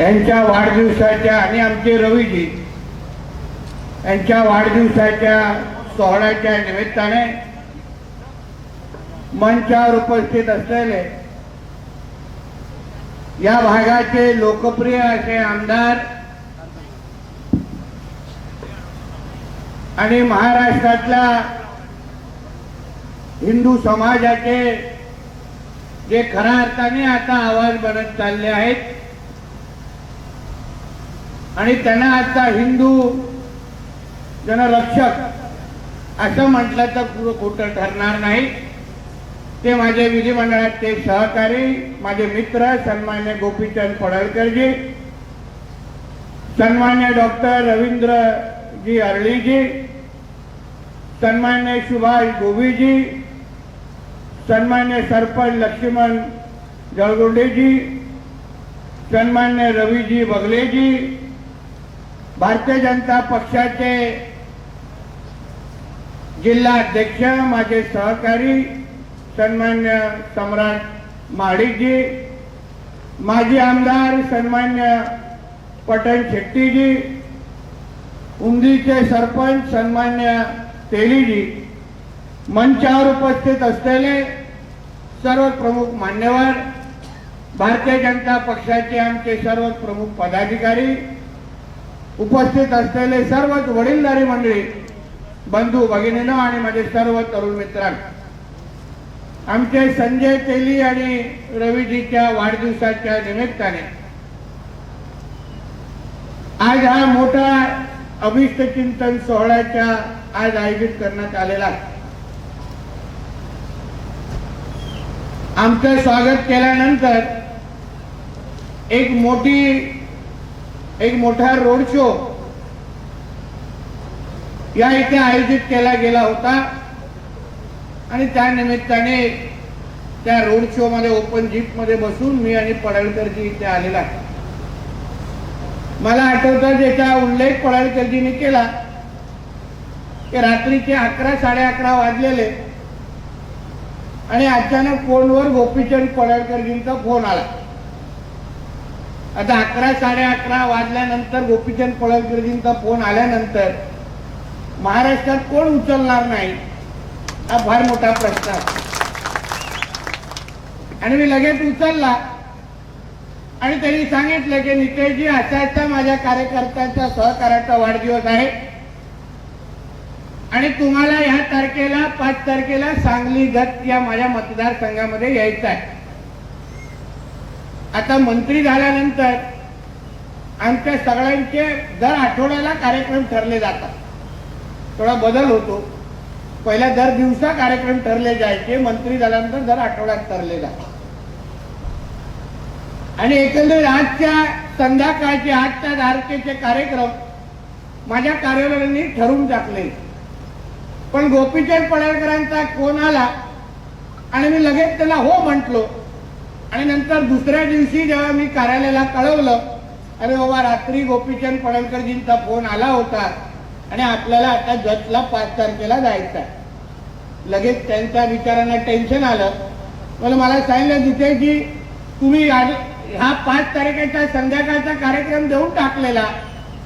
यांच्या वाढदिवसाच्या आणि आमचे रवीजी यांच्या वाढदिवसाच्या सोहळ्याच्या निमित्ताने मंचावर उपस्थित असलेले या भागाचे लोकप्रिय असे आमदार आणि महाराष्ट्रातल्या हिंदू समाजाचे जे खऱ्या अर्थाने आता आवाज बनत चालले आहेत आणि त्यांना आता हिंदू जनरक्षक असं म्हटलं तर पुढं खोटं ठरणार नाही. ते माझे विधिमंडळाचे सहकारी माझे मित्र सन्मान्य गोपीचंद पडळकरजी सन्मान्य डॉक्टर रवींद्रजी अर्लीजी सन्मान्य सुभाष गोबीजी सन्मान्य सरपंच लक्ष्मण जळगोंडेजी सन्मान्य रवीजी बगलेजी भारतीय जनता पक्षाचे जिल्हा अध्यक्ष माझे सहकारी सन्मान्य सम्राट महाडिकजी माजी आमदार सन्मान्य पटन शेट्टीजी उमदीचे सरपंच सन्मान्य तेलीजी मंचावर उपस्थित असलेले सर्व प्रमुख मान्यवर भारतीय जनता पक्षाचे आमचे सर्व प्रमुख पदाधिकारी उपस्थित असलेले सर्वच वडीलधारी मंडळी बंधू भगिनीनं आणि माझे सर्व तरुण मित्रांनो आमचे संजय तेली आणि रवीजीच्या वाढदिवसाच्या निमित्ताने आज हा मोठा अभिष्ट चिंतन सोहळ्याच्या आज आयोजित करण्यात आलेला आहे. आमचं स्वागत केल्यानंतर एक मोठी एक मोठा रोड शो. या इथे आयोजित केला गेला होता. आणि त्या निमित्ताने त्या रोड शो मध्ये ओपन जीपमध्ये बसून मी आणि पडळकरजी इथे आलेला आहे. मला आठवतं ज्याचा उल्लेख पडळकरजीने केला की रात्रीचे अकरा साडे अकरा वाजलेले आणि अचानक फोनवर गोपीचंद पडळकरजींचा फोन आला. आता अकरा साडे अकरा वाजल्यानंतर गोपीचंद पडळकरजींचा फोन आल्यानंतर महाराष्ट्रात कोण उचलणार नाही? हा फार मोठा प्रश्न आणि मी लगेच उचलला. आणि त्यांनी सांगितलं की नितेशजी असायचा माझ्या कार्यकर्त्यांचा सहकार्याचा वाढदिवस आहे. आणि तुम्हाला ह्या तारखेला पाच तारखेला सांगली गत या माझ्या मतदारसंघामध्ये यायचं आहे. आता मंत्री झाल्यानंतर आमच्या सगळ्यांचे दर आठवड्याला कार्यक्रम ठरले जातात. थोडा बदल होतो. पहिल्या दर दिवसा कार्यक्रम ठरले जायचे मंत्री झाल्यानंतर दर आठवड्यात ठरले जातात. आणि एकंदरीत आजच्या संध्याकाळचे आजच्या तारखेचे कार्यक्रम माझ्या कार्यालयाने ठरवून टाकले. पण गोपीचंद पडळकरांचा कोण आला? आणि मी लगेच त्याला हो म्हटलो. आणि नंतर दुसऱ्या दिवशी जेव्हा मी कार्यालयाला कळवलं अरे बाबा रात्री गोपीचंद पडणकरजींचा फोन आला होता आणि आपल्याला आता जतला पाच तारखेला जायचं आहे. लगेच त्यांच्या विचारांना टेन्शन आलं. मला मला सांगितलं तिथे की तुम्ही आज पाच तारखेचा संध्याकाळचा कार्यक्रम देऊन टाकलेला.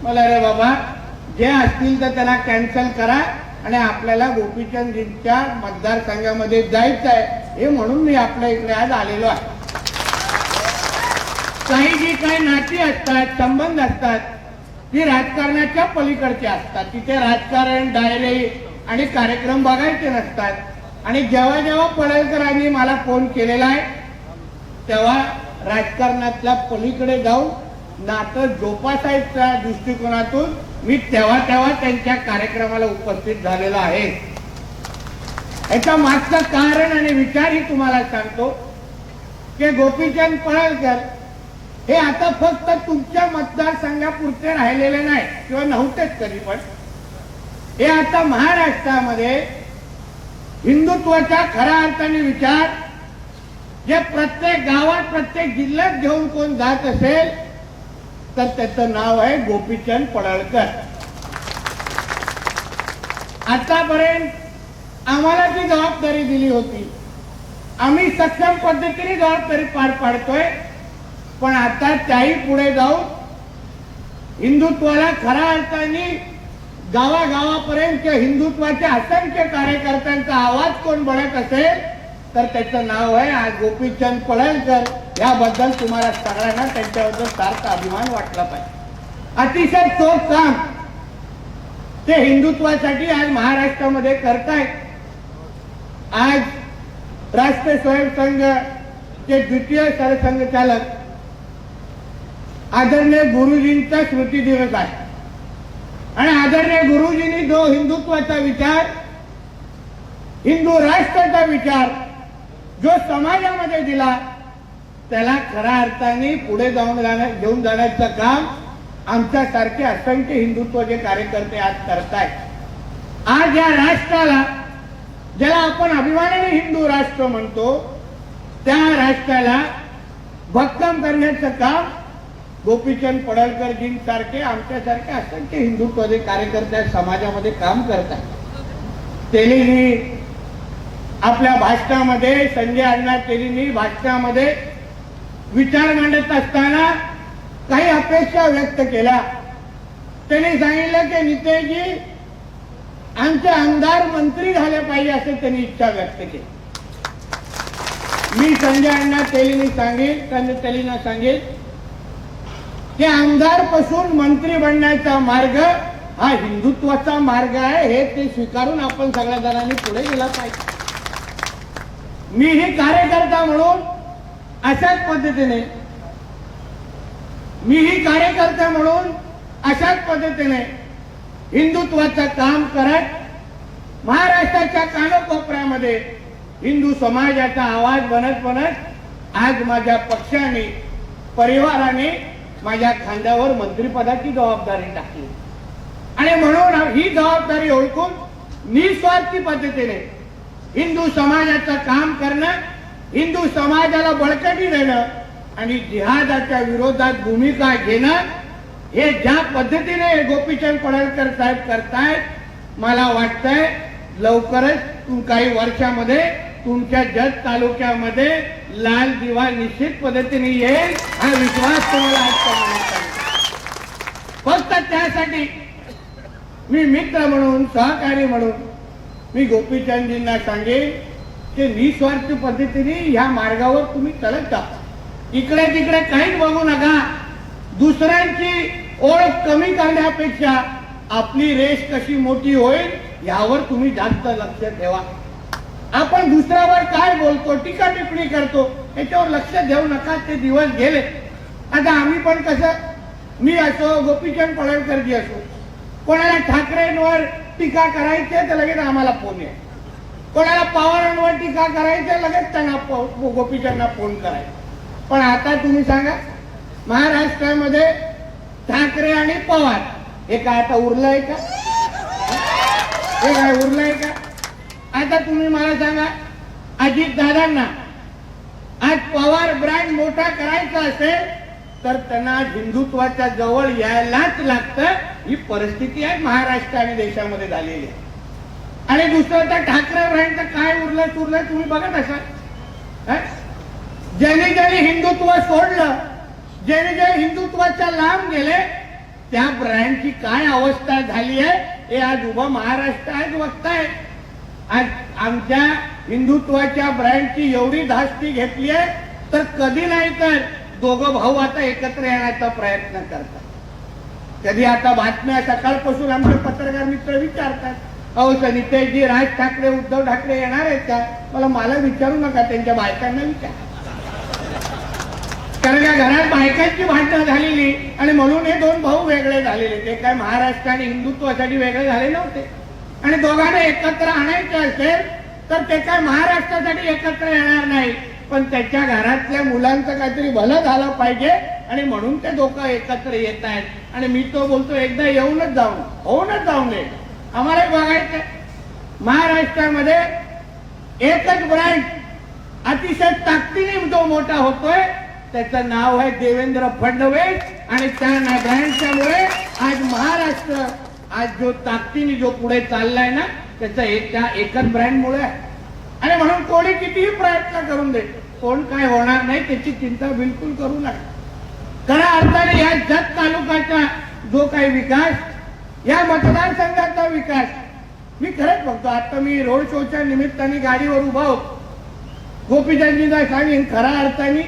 मला अरे बाबा जे असतील तर त्यांना कॅन्सल करा आणि आपल्याला गोपीचंदजींच्या मतदारसंघामध्ये जायचं आहे. हे म्हणून मी आपल्या इकडे आज आलेलो आहे. काही जी काही नाती असतात संबंध असतात ती राजकारणाच्या पलीकडचे असतात. तिथे राजकारण डायरे आणि कार्यक्रम बघायचे नसतात. आणि जेव्हा जेव्हा पडळकरांनी मला फोन केलेला आहे तेव्हा राजकारणातल्या पलीकडे जाऊन नातं जोपासायच्या दृष्टिकोनातून मी तेव्हा तेव्हा त्यांच्या कार्यक्रमाला उपस्थित झालेलो आहे. याच्या मागचं कारण आणि विचारही तुम्हाला सांगतो की गोपीचंद पळळकर हे आता फक्त तुमच्या मतदारसंघापुरते राहिलेले नाही किंवा नव्हतेच तरी पण. हे आता महाराष्ट्रामध्ये हिंदुत्वाचा खऱ्या अर्थाने विचार जे प्रत्येक गावात प्रत्येक जिल्ह्यात घेऊन कोण जात असेल तर त्याचं नाव आहे गोपीचंद पडळकर. आतापर्यंत आम्हाला ती जबाबदारी दिली होती आम्ही सक्षम पद्धतीने जबाबदारी पार पाडतोय पण आता त्याही पुढे जाऊन हिंदुत्वाला खऱ्या अर्थाने गावागावापर्यंत किंवा हिंदुत्वाच्या असंख्य कार्यकर्त्यांचा आवाज कोण बनत असेल तर त्याचं नाव आहे आज गोपीचंद पळणकर याबद्दल तुम्हाला सगळ्यांना त्यांच्याबद्दल सारखा अभिमान वाटला पाहिजे. अतिशय चोख काम ते हिंदुत्वासाठी आज महाराष्ट्रामध्ये करतायत. आज राष्ट्रीय स्वयंसंघ ते द्वितीय सरसंघचालक आदरणीय गुरुजींचा स्मृती दिवस आहे. आणि आदरणीय गुरुजींनी जो हिंदुत्वाचा विचार हिंदू राष्ट्राचा विचार जो समाजामध्ये दिला त्याला खऱ्या अर्थाने पुढे जाऊन जाण्या घेऊन जाण्याचं काम आमच्यासारखे असंख्य हिंदुत्वाचे कार्यकर्ते आज करतायत. आज या राष्ट्राला ज्याला आपण अभिमानाने हिंदू राष्ट्र म्हणतो त्या राष्ट्राला भक्कम करण्याचं काम गोपीचंद पडळकरजींसारखे आमच्यासारखे असंख्य हिंदुत्वाचे कार्यकर्ते समाजामध्ये काम करतात तेलीनी आपल्या भाषणामध्ये संजय अण्णा तेलीनी भाषणामध्ये विचार मांडत असताना काही अपेक्षा व्यक्त केल्या. त्यांनी सांगितलं की नितेशजी आमचे आमदार मंत्री झाले पाहिजे असे त्यांनी इच्छा व्यक्त केली. मी संजय अण्णा तेलीनी सांगेल संजय तेलीना सांगेल की आमदारपासून मंत्री बनण्याचा मार्ग हा हिंदुत्वाचा मार्ग आहे. हे ते स्वीकारून आपण सगळ्या जणांनी पुढे गेला पाहिजे. मी ही कार्यकर्ता म्हणून अशाच पद्धतीने मी ही कार्यकर्ता म्हणून अशाच पद्धतीने हिंदुत्वाचं काम करत महाराष्ट्राच्या कानकोपऱ्यामध्ये हिंदू समाजाचा आवाज बनत बनत आज माझ्या पक्षाने परिवाराने माझ्या खांद्यावर मंत्रिपदाची जबाबदारी टाकली. आणि म्हणून ही जबाबदारी ओळखून निस्वार्थी पद्धतीने हिंदू समाजाचं काम करणं हिंदू समाजाला बळकटी देणं आणि जिहादाच्या विरोधात भूमिका घेणं हे ज्या पद्धतीने गोपीचंद पडळकर साहेब करतायत मला वाटतंय लवकरच काही वर्षामध्ये तुमच्या जत तालुक्यामध्ये लाल दिवा निश्चित पद्धतीने येईल हा विश्वास तुम्हाला आज फक्त त्यासाठी मी मित्र म्हणून सहकारी म्हणून मी गोपीचंदजींना सांगेन की निस्वार्थ पद्धतीने ह्या मार्गावर तुम्ही चलत जा. इकडे तिकडे काहीच बघू नका. दुसऱ्यांची ओळख कमी करण्यापेक्षा आपली रेस कशी मोठी होईल यावर तुम्ही जास्त लक्ष ठेवा. आपण दुसऱ्यावर काय बोलतो टीका टिप्पणी करतो याच्यावर लक्ष देऊ नका ते दिवस गेले. आता आम्ही पण कसं मी असो गोपीचंद पडळकरजी असो कोणाला ठाकरेंवर टीका करायची तर लगेच आम्हाला फोन आहे कोणाला पवारांवर टीका करायची लगेच त्यांना प- गोपीचंदना फोन करायचा. पण आता तुम्ही सांगा महाराष्ट्रामध्ये ठाकरे आणि पवार हे काय आता उरलंय का? हे काय उरलंय का? आता तुम्ही मला सांगा अजित दादांना आज पवार ब्रँड मोठा करायचा असेल तर त्यांना हिंदुत्वाच्या जवळ यायलाच लागतं. ही परिस्थिती आहे महाराष्ट्र आणि देशामध्ये झालेली आहे. आणि दुसरं तर ठाकरे ब्रँडचं काय उरलं सुरलं तुम्ही बघत असाल. हं? ज्यांनी ज्यांनी हिंदुत्व सोडलं ज्याने ज्या हिंदुत्वाच्या लांब गेले त्या ब्रँडची काय अवस्था झाली आहे हे आज उभं महाराष्ट्र आज बघताय आज आमच्या हिंदुत्वाच्या ब्रँडची एवढी धास्ती घेतली आहे तर कधी नाही तर दोघं भाऊ आता एकत्र येण्याचा प्रयत्न करतात. कधी आता बातम्या सकाळपासून आमचे पत्रकार मित्र विचारतात अहो सनितेशजी राज ठाकरे उद्धव ठाकरे येणार आहेत का? मला मला विचारू नका त्यांच्या बायकांना विचार. कारण या घरात बायकांची भांडणं झालेली आणि म्हणून हे दोन भाऊ वेगळे झालेले ते काय महाराष्ट्र आणि हिंदुत्वासाठी वेगळे झाले नव्हते. आणि दोघांना एकत्र आणायचे असेल तर ते काय महाराष्ट्रासाठी एकत्र येणार नाही. पण त्याच्या घरातल्या मुलांचं काहीतरी भलं झालं पाहिजे आणि म्हणून ते दोघं एकत्र येत आहेत. आणि मी तो बोलतो एकदा येऊनच जाऊन होऊनच जाऊन दे आम्हाला बघायचं महाराष्ट्रामध्ये एकच ब्रँड अतिशय ताकदीने जो मोठा होतोय. त्याचं नाव आहे देवेंद्र फडणवीस आणि त्या ब्रँडच्यामुळे आज महाराष्ट्र आज जो ताकदीने जो पुढे चाललाय ना त्याचा एक त्या एकच ब्रँडमुळे आहे. आणि म्हणून कोणी कितीही प्रयत्न करून दे कोण काय होणार नाही त्याची चिंता बिलकुल करू नका. खऱ्या अर्थाने या जत तालुक्याचा जो काही विकास या मतदारसंघाचा विकास मी खरंच बघतो आता मी रोड शोच्या निमित्ताने गाडीवर उभा होतो. गोपीचंदजींना सांगेन खऱ्या अर्थाने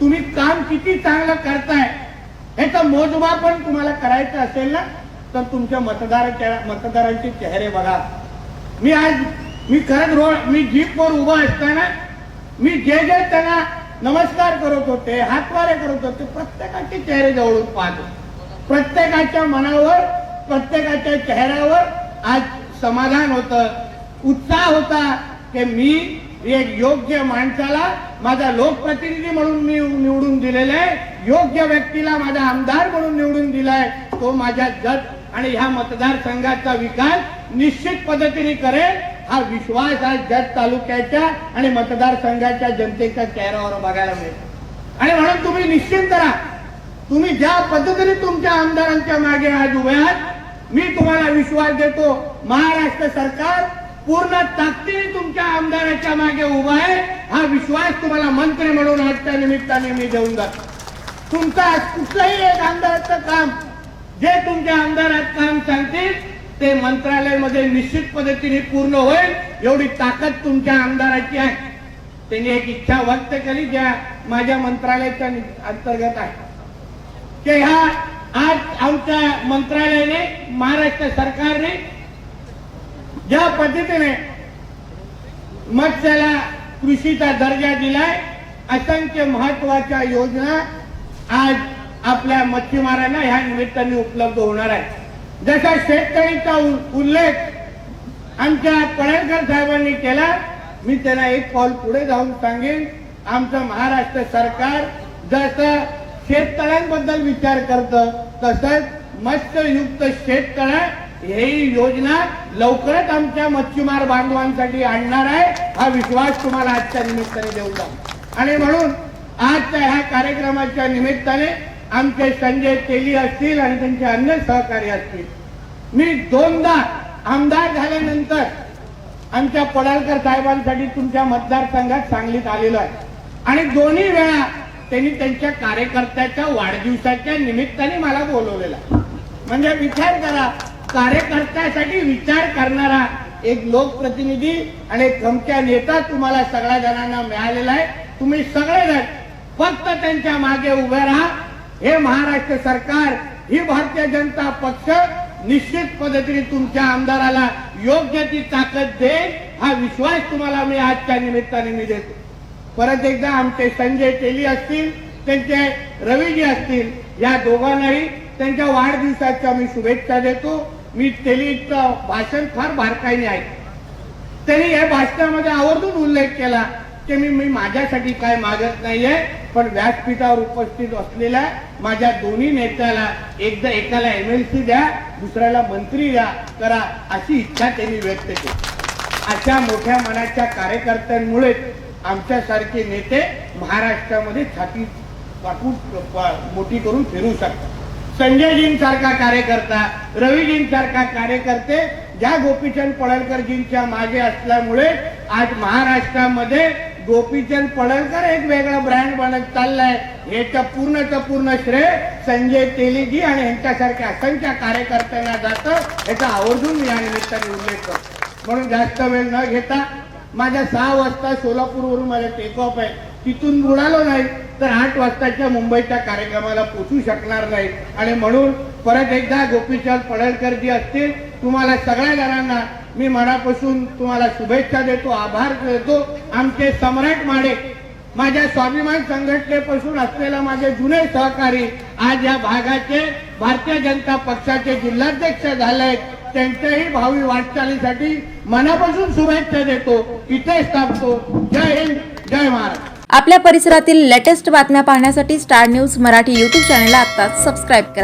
तुम्ही काम किती चांगलं करताय याचं मोजमाप पण तुम्हाला करायचं असेल ना तर तुमच्या मतदाराच्या मतदारांचे चेहरे बघा. मी आज मी खरंच रोड मी जीपवर उभा असताना मी जे जे त्यांना नमस्कार करत होते हातवारे करत होते प्रत्येकाचे चेहरे जवळून पाहतो प्रत्येकाच्या मनावर प्रत्येकाच्या चेहऱ्यावर आज समाधान होतं उत्साह होता की मी एक योग्य माणसाला माझा लोकप्रतिनिधी म्हणून मी निवडून दिलेला आहे योग्य व्यक्तीला माझा आमदार म्हणून निवडून दिलाय तो माझ्या जत आणि ह्या मतदारसंघाचा विकास निश्चित पद्धतीने करेल हा विश्वास आज जत तालुक्याच्या आणि मतदारसंघाच्या जनतेच्या चेहऱ्यावर बघायला मिळेल. आणि म्हणून तुम्ही निश्चिंत राहा. तुम्ही ज्या पद्धतीने तुमच्या आमदारांच्या मागे आज उभे आहात मी तुम्हाला विश्वास देतो महाराष्ट्र सरकार पूर्ण ताकदीने तुमच्या आमदाराच्या मागे उभा आहे हा विश्वास तुम्हाला मंत्री म्हणून आजच्या निमित्ताने मी देऊन जातो. तुमचा कुठलंही एक आमदाराचं काम जे तुमच्या आमदारात काम सांगतील ते मंत्रालयामध्ये निश्चित पद्धतीने पूर्ण होईल एवढी ताकद तुमच्या आमदाराची आहे. त्यांनी एक इच्छा व्यक्त केली ज्या माझ्या मंत्रालयाच्या अंतर्गत आहे. की ह्या आज आमच्या मंत्रालयाने महाराष्ट्र सरकारने ज्या पद्धतीने मत्स्याला कृषीचा दर्जा दिलाय असंख्य महत्त्वाच्या योजना आज आपल्या मच्छीमारांना ह्या निमित्ताने उपलब्ध होणार आहे. जसा शेतकरीचा उल्लेख आमच्या पडळकर साहेबांनी केला मी त्यांना एक पाऊल पुढे जाऊन सांगेन. आमचं महाराष्ट्र सरकार जसं शेततळ्यांबद्दल विचार करतं तसंच मत्स्ययुक्त शेततळ ही योजना लवकरच आमच्या मच्छीमार बांधवांसाठी आणणार आहे हा विश्वास तुम्हाला आजच्या निमित्ताने देऊ आणि म्हणून आजच्या ह्या कार्यक्रमाच्या निमित्ताने आमचे संजय तेली असतील आणि त्यांचे अन्य सहकारी असतील. मी दोनदा आमदार झाल्यानंतर आमच्या पडालकर साहेबांसाठी तुमच्या मतदारसंघात सांगलीत आलेलो आहे. आणि दोन्ही वेळा त्यांनी त्यांच्या कार्यकर्त्याच्या वाढदिवसाच्या निमित्ताने मला बोलवलेला म्हणजे विचार करा कार्यकर्त्यासाठी विचार करणारा एक लोकप्रतिनिधी आणि एक खमच्या नेता तुम्हाला सगळ्या जणांना मिळालेला आहे. तुम्ही सगळेजण फक्त त्यांच्या मागे उभे राहा. हे महाराष्ट्र सरकार ही भारतीय जनता पक्ष निश्चित पद्धतीने तुमच्या आमदाराला योग्य ती ताकद देईल हा विश्वास तुम्हाला मी आजच्या निमित्ताने मी देतो. परत एकदा आमचे संजय तेली असतील त्यांचे रवीजी असतील या दोघांनाही त्यांच्या वाढदिवसाच्या मी शुभेच्छा देतो. मी तेलीचं भाषण फार बारकाईने ऐकतो त्यांनी या भाषणामध्ये आवर्जून उल्लेख केला. की मी मी माझ्यासाठी काय मागत नाहीये पण व्यासपीठावर उपस्थित असलेल्या माझ्या दोन्ही नेत्याला एकदा एकाला एमएलसी द्या दुसऱ्याला मंत्री द्या करा अशी इच्छा त्यांनी व्यक्त केली. अशा मोठ्या मनाच्या कार्यकर्त्यांमुळे आमच्यासारखे नेते महाराष्ट्रामध्ये छाती वाकून मोठी करून फिरू शकतात. संजयजींसारखा कार्यकर्ता रवीजींसारखा कार्यकर्ते ज्या गोपीचंद पडळकरजींच्या मागे असल्यामुळे आज महाराष्ट्रामध्ये गोपीचंद पडळकर एक वेगळा ब्रँड बनत चाललाय. याचं पूर्णचं पूर्ण श्रेय संजय तेलीजी आणि यांच्यासारख्या असंख्य कार्यकर्त्यांना जातं. याचा आवर्जून मी या निमित्ताने उल्लेख करतो. म्हणून जास्त वेळ न घेता माझ्या सहा वाजता सोलापूरवरून माझा टेक ऑफ आहे. तिथून बुडालो नाही तर आठ वाजताच्या मुंबईच्या कार्यक्रमाला पोचू शकणार नाही. आणि म्हणून परत एकदा गोपीचंद पडळकर जी असतील तुम्हाला सगळ्या जणांना मी मनापासून तुम्हाला शुभेच्छा देतो आभार देतो आमचे सम्राट माडे माझ्या स्वाभिमान संघटनेपासून असलेला माझे जुने सहकारी आज या भागाचे भारतीय जनता पक्षाचे जिल्हाध्यक्ष झाले त्यांच्याही भावी वाटचालीसाठी मनापासून शुभेच्छा देतो. इथेच थांबतो. जय हिंद जय महाराष्ट्र आपल्या परिसरातील लेटेस्ट बातम्या पाहण्यासाठी स्टार न्यूज मराठी यूट्यूब चॅनलला आत्ताच सबस्क्राईब करा.